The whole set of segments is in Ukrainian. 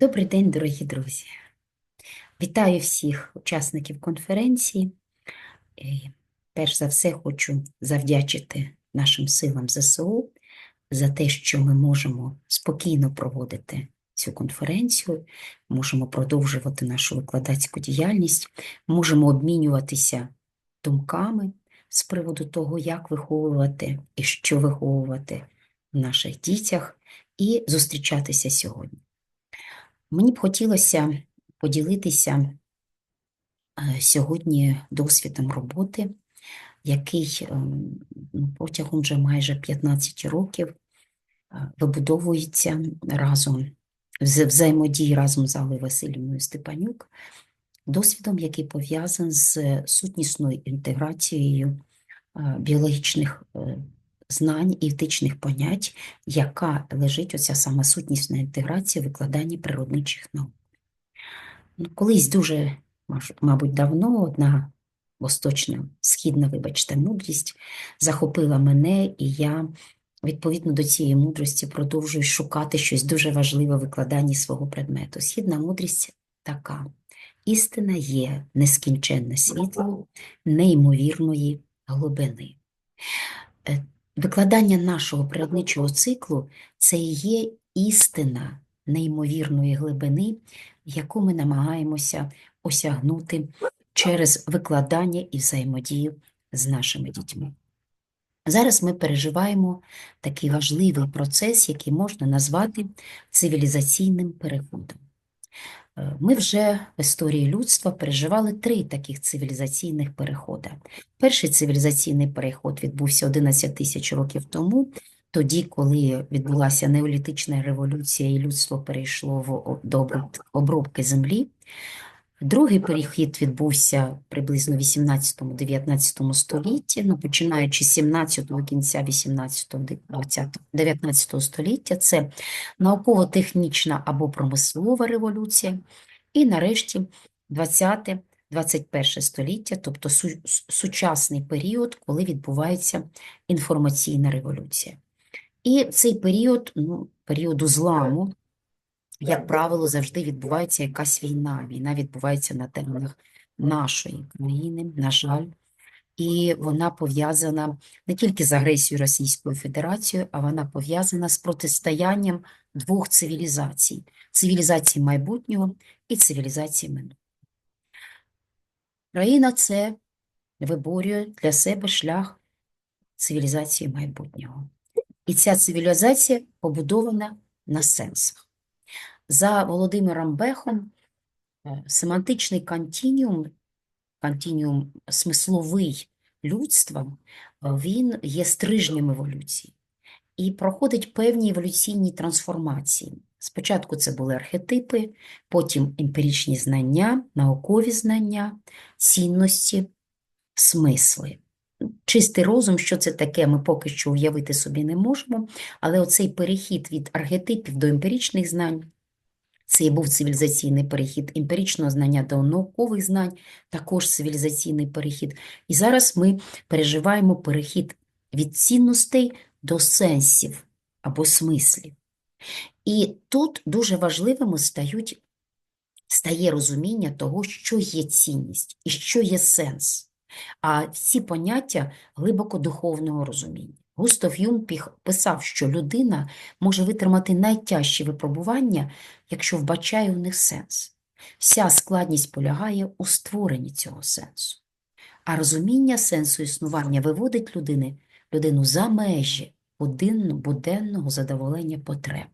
Добрий день, дорогі друзі. Вітаю всіх учасників конференції. І перш за все хочу завдячити нашим силам ЗСУ за те, що ми можемо спокійно проводити цю конференцію, можемо продовжувати нашу викладацьку діяльність, можемо обмінюватися думками з приводу того, як виховувати і що виховувати в наших дітях, і зустрічатися сьогодні. Мені б хотілося поділитися е, сьогодні досвідом роботи, який ем, ну, протягом вже майже 15 років е, вибудовується разом, в взаємодії разом з Аллою Васильівною Степанюк, досвідом, який пов'язаний з сутнісною інтеграцією е, біологічних е, знань і етичних понять, яка лежить оця сама сутнісна інтеграція в викладанні природничих наук. Ну, колись дуже, мабуть, давно одна восточна, східна, вибачте, мудрість захопила мене, і я відповідно до цієї мудрості продовжую шукати щось дуже важливе в викладанні свого предмету. Східна мудрість така: істина є нескінченне світло неймовірної глибини. Викладання нашого природничого циклу це і є істина неймовірної глибини, яку ми намагаємося осягнути через викладання і взаємодію з нашими дітьми. Зараз ми переживаємо такий важливий процес, який можна назвати цивілізаційним переходом. Е, Ми вже в історії людства переживали три таких цивілізаційних переходи. Перший цивілізаційний переход відбувся 11 тисяч років тому, тоді, коли відбулася неолітична революція і людство перейшло в, обробки землі. Другий перехід відбувся приблизно в 18-19 столітті, ну, починаючи з 17-го кінця 18-го, 20-го, 19 століття. Це науково-технічна або промислова революція. І нарешті 20-21 століття, тобто су- сучасний період, коли відбувається інформаційна революція. І цей період, ну, періоду зламу, як правило, завжди відбувається якась війна. Війна відбувається на теренах нашої країни, на жаль, і вона пов'язана не тільки з агресією Російської Федерації, а вона пов'язана з протистоянням двох цивілізацій: цивілізації майбутнього і цивілізації минулого. Країна це виборює для себе шлях цивілізації майбутнього. І ця цивілізація побудована на сенсах. За Володимиром Бехом е, семантичний континіум, континіум смисловий людства, е, він є стрижнем еволюції і проходить певні еволюційні трансформації. Спочатку це були архетипи, потім емпіричні знання, наукові знання, цінності, смисли. Чистий розум, що це таке, ми поки що уявити собі не можемо, але оцей перехід від архетипів до емпіричних знань, це і був цивілізаційний перехід емпіричного знання до наукових знань, також цивілізаційний перехід. І зараз ми переживаємо перехід від цінностей до сенсів або смислів. І тут дуже важливими стають, стає розуміння того, що є цінність і що є сенс. А ці поняття глибоко духовного розуміння. Густав Юнг писав, що людина може витримати найтяжчі випробування, якщо вбачає у них сенс. Вся складність полягає у створенні цього сенсу. А розуміння сенсу існування виводить людини, людину за межі буденного задоволення потреб.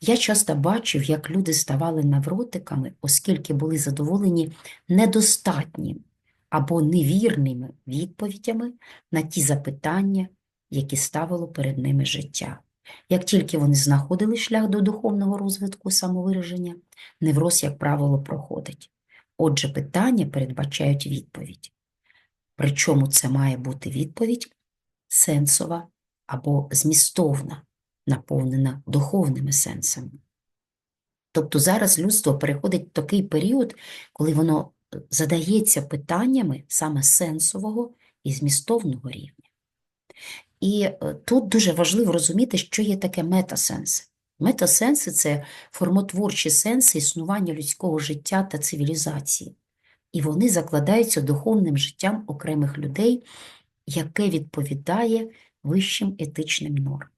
Я часто бачив, як люди ставали невротиками, оскільки були задоволені недостатніми або невірними відповідями на ті запитання, які ставило перед ними життя. Як тільки вони знаходили шлях до духовного розвитку самовираження, невроз, як правило, проходить. Отже, питання передбачають відповідь. Причому це має бути відповідь сенсова або змістовна, наповнена духовними сенсами. Тобто зараз людство переходить в такий період, коли воно е, задається питаннями саме сенсового і змістовного рівня. І е, тут дуже важливо розуміти, що є таке метасенс. Метасенси це формотворчі сенси існування людського життя та цивілізації, і вони закладаються духовним життям окремих людей, яке відповідає вищим етичним нормам.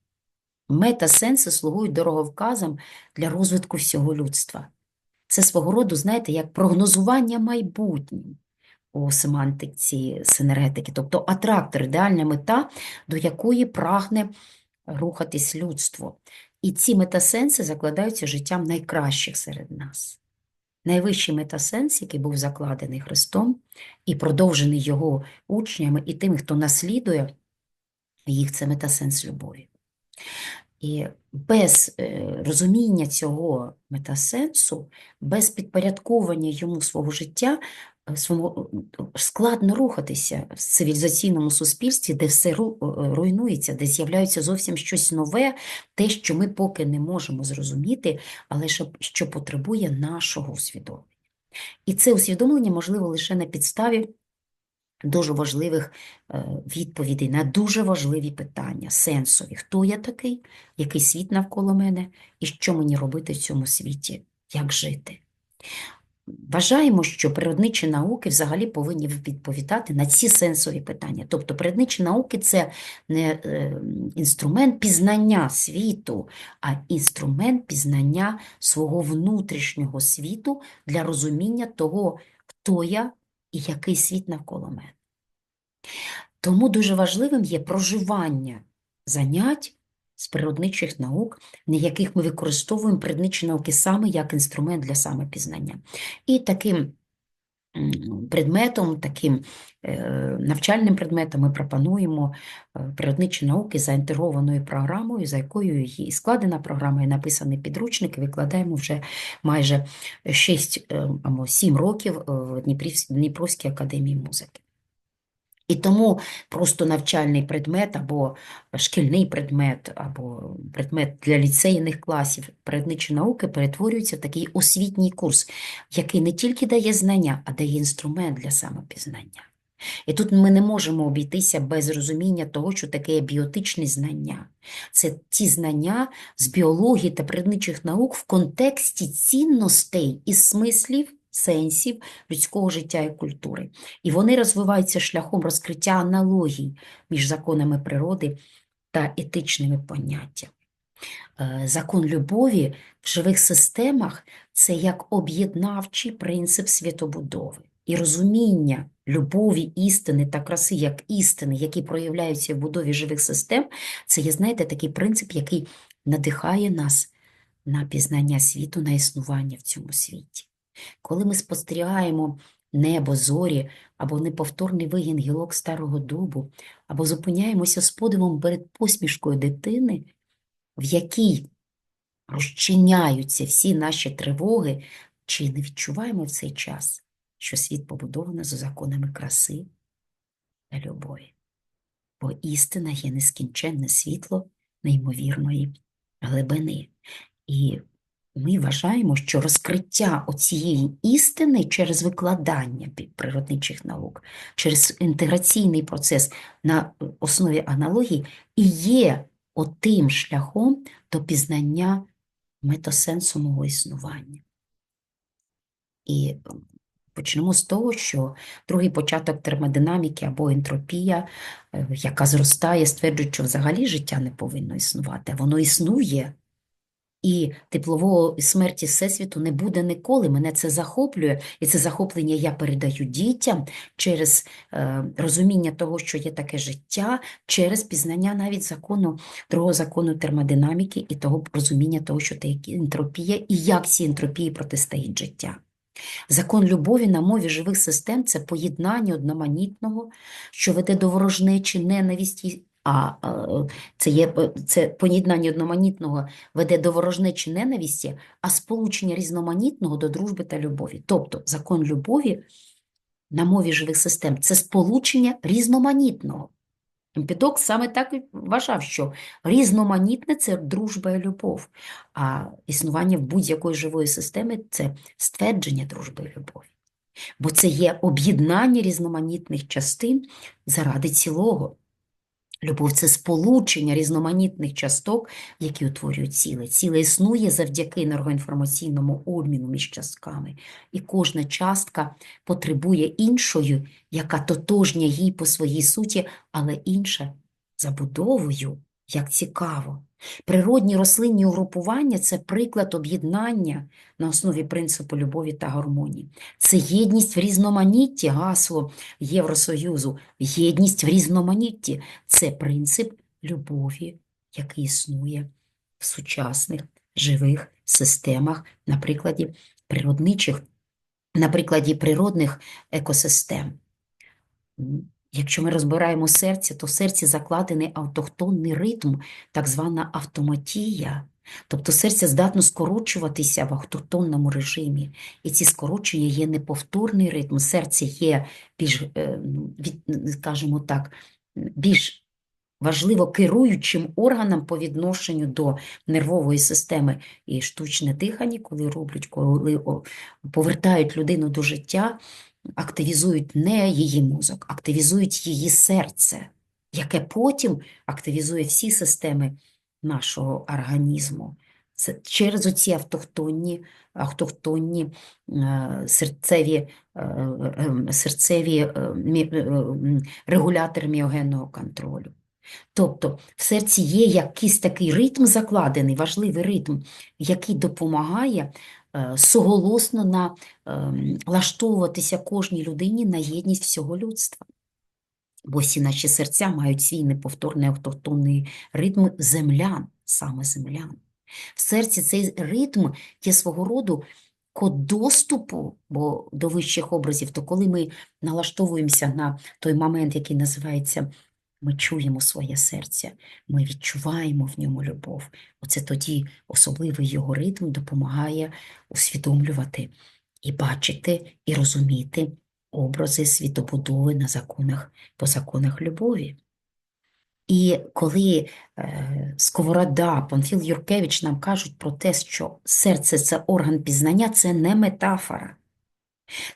Метасенси слугують дороговказом для розвитку всього людства. Це свого роду, знаєте, як прогнозування майбутнього у семантиці синергетики, тобто атрактор, ідеальна мета, до якої прагне рухатись людство. І ці метасенси закладаються життям найкращих серед нас. Найвищий метасенс, який був закладений Христом і продовжений його учнями і тими, хто наслідує їх, це метасенс любові. І без е, розуміння цього метасенсу, без підпорядковування йому свого життя, складно рухатися в цивілізаційному суспільстві, де все е, руйнується, де з'являється зовсім щось нове, те, що ми поки не можемо зрозуміти, але що, що потребує нашого усвідомлення. І це усвідомлення можливо лише на підставі дуже важливих е, відповідей на дуже важливі питання, сенсові. Хто я такий, який світ навколо мене, і що мені робити в цьому світі, як жити. Вважаємо, що природничі науки взагалі повинні відповідати на ці сенсові питання. Тобто природничі науки це не е, інструмент пізнання світу, а інструмент пізнання свого внутрішнього світу для розуміння того, хто я і який світ навколо мене. Тому дуже важливим є проживання занять з природничих наук, на яких ми використовуємо природничі науки саме як інструмент для самопізнання. І таким предметом, таким е, навчальним предметом ми пропонуємо е, природничі науки за інтегрованою програмою, за якою і складена програма, і написаний підручник, і викладаємо вже майже 6 е, або 7 років е, в Дніпровській академії музики. І тому просто навчальний предмет або шкільний предмет, або предмет для ліцейних класів природничі науки перетворюється в такий освітній курс, який не тільки дає знання, а дає інструмент для самопізнання. І тут ми не можемо обійтися без розуміння того, що таке біотичні знання. Це ті знання з біології та природничих наук в контексті цінностей і смислів, сенсів людського життя і культури. І вони розвиваються шляхом розкриття аналогій між законами природи та етичними поняттями. Е, Закон любові в живих системах це як об'єднавчий принцип світобудови. І розуміння любові, істини та краси як істини, які проявляються в будові живих систем, це є, знаєте, такий принцип, який надихає нас на пізнання світу, на існування в цьому світі. Коли ми спостерігаємо небо, зорі або неповторний вигін гілок старого дубу, або зупиняємося з подивом перед посмішкою дитини, в якій розчиняються всі наші тривоги, чи не відчуваємо в цей час, що світ побудований за законами краси та любові? Бо істина є нескінченне світло неймовірної глибини. І ми вважаємо, що розкриття оцієї істини через викладання природничих наук, через інтеграційний процес на основі аналогій і є отим шляхом до пізнання метасенсу мого існування. І почнемо з того, що другий початок термодинаміки або ентропія, е, яка зростає, стверджують, що взагалі життя не повинно існувати, воно існує. І теплової смерті Всесвіту не буде ніколи. Мене це захоплює, і це захоплення я передаю дітям через е, розуміння того, що є таке життя, через пізнання навіть закону, другого закону термодинаміки і того розуміння того, що таке ентропія, і як цій ентропії протистоїть життя. Закон любові на мові живих систем це поєднання одноманітного, що веде до ворожнечі, ненависті, а це є е, це поєднання одноманітного веде до ворожнечі ненависті, а сполучення різноманітного до дружби та любові. Тобто закон любові на мові живих систем це сполучення різноманітного. Емпідок саме так і вважав, що різноманітне це дружба і любов, а існування будь-якої живої системи це ствердження дружби і любові. Бо це є об'єднання різноманітних частин заради цілого. Любов це сполучення різноманітних часток, які утворюють ціле. Ціле існує завдяки енергоінформаційному обміну між частками. І кожна частка потребує іншої, яка тотожня їй по своїй суті, але інша забудовою, як цікаво. Природні рослинні угрупування – це приклад об'єднання на основі принципу любові та гармонії. Це єдність в різноманітті, гасло Євросоюзу. Єдність в різноманітті – це принцип любові, який існує в сучасних живих системах, на прикладі природничих, на прикладі природних екосистем. Якщо ми розбираємо серце, то в серці закладений автохтонний ритм, так звана автоматія. Тобто серце здатно скорочуватися в автохтонному режимі. І ці скорочення є неповторний ритм. Серце є більш, е, ну, скажімо так, більш важливо керуючим органом по відношенню до нервової системи. І штучне дихання, коли роблять, коли повертають людину до життя, активізують не її мозок, активізують її серце, яке потім активізує всі системи нашого організму. Це через оці автохтонні, автохтонні е, серцеві, е, е, серцеві е, регулятори міогенного контролю. Тобто в серці є якийсь такий ритм закладений, важливий ритм, який допомагає суголосно на, ем, кожній людині на єдність всього людства. Бо всі наші серця мають свій неповторний автохтонний ритм землян, саме землян. В серці цей ритм є свого роду код доступу бо до вищих образів, то коли ми налаштовуємося на той момент, який називається ми чуємо своє серце, ми відчуваємо в ньому любов. Оце тоді особливий його ритм допомагає усвідомлювати і бачити, і розуміти образи світобудови на законах, по законах любові. І коли е, Сковорода, Панфіл Юркевич нам кажуть про те, що серце – це орган пізнання, це не метафора.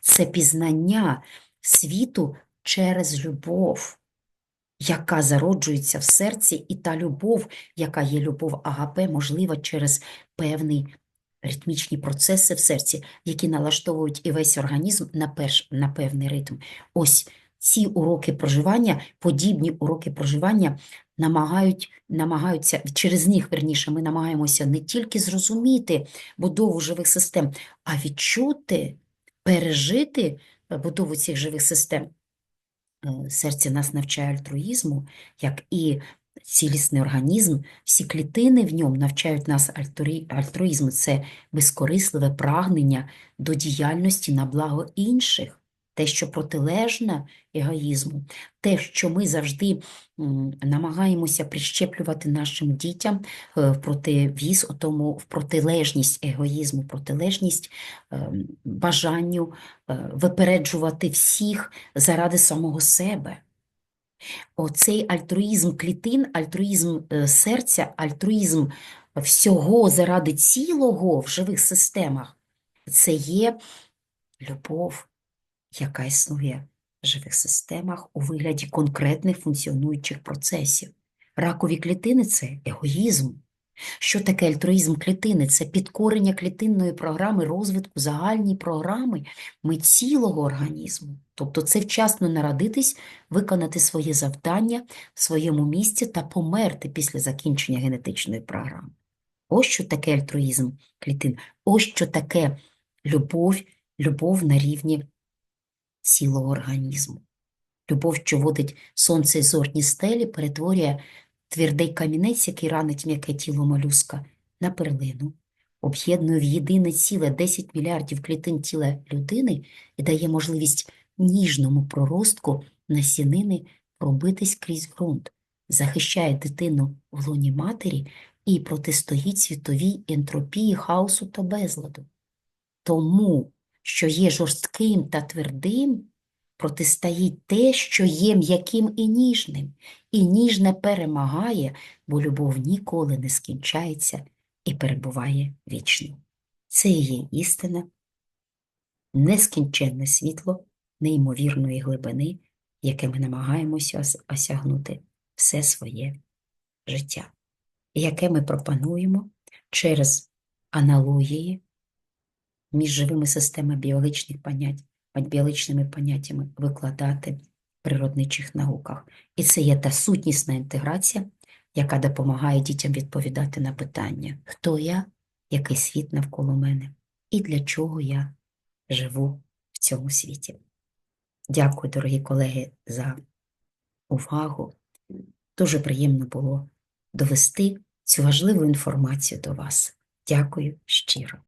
Це пізнання світу через любов, яка зароджується в серці, і та любов, яка є любов агапе, можлива через певний ритмічні процеси в серці, які налаштовують і весь організм на, перш, на певний ритм. Ось ці уроки проживання, подібні уроки проживання намагають, намагаються, через них, верніше, ми намагаємося не тільки зрозуміти будову живих систем, а відчути, пережити е, будову цих живих систем. Е, Серце нас навчає альтруїзму, як і цілісний організм, всі клітини в ньому навчають нас альтруї- альтруїзму. Це безкорисливе прагнення до діяльності на благо інших, те, що протилежне егоїзму, те, що ми завжди намагаємося прищеплювати нашим дітям е, в противіз, тому в протилежність егоїзму, протилежність ем, бажанню е, випереджувати всіх заради самого себе. Оцей альтруїзм клітин, альтруїзм е, серця, альтруїзм всього заради цілого в живих системах це є любов, яка існує в живих системах у вигляді конкретних функціонуючих процесів. Ракові клітини це егоїзм. Що таке альтруїзм клітини? Це підкорення клітинної програми розвитку загальної програми ми цілого організму. Тобто це вчасно народитись, виконати своє завдання в своєму місці та померти після закінчення генетичної програми. Ось що таке альтруїзм клітин, ось що таке любов, любов на рівні цілого організму. Любов, що водить сонце і зорні стелі, перетворює твердий камінець, який ранить м'яке тіло молюска, на перлину, об'єднує в єдине ціле 10 мільярдів клітин тіла людини і дає можливість ніжному проростку насінини пробитись крізь ґрунт, захищає дитину в лоні матері і протистоїть світовій ентропії, хаосу та безладу. Тому, що є жорстким та твердим, протистоїть те, що є м'яким і ніжним, і ніжне перемагає, бо любов ніколи не скінчається і перебуває вічно. Це і є істина, нескінченне світло неймовірної глибини, яке ми намагаємося осягнути все своє життя, яке ми пропонуємо через аналогії між живими системами біологічних понять, біологічними поняттями викладати в природничих науках. І це є та сутнісна інтеграція, яка допомагає дітям відповідати на питання, хто я, який світ навколо мене, і для чого я живу в цьому світі. Дякую, дорогі колеги, за увагу. Дуже приємно було довести цю важливу інформацію до вас. Дякую щиро.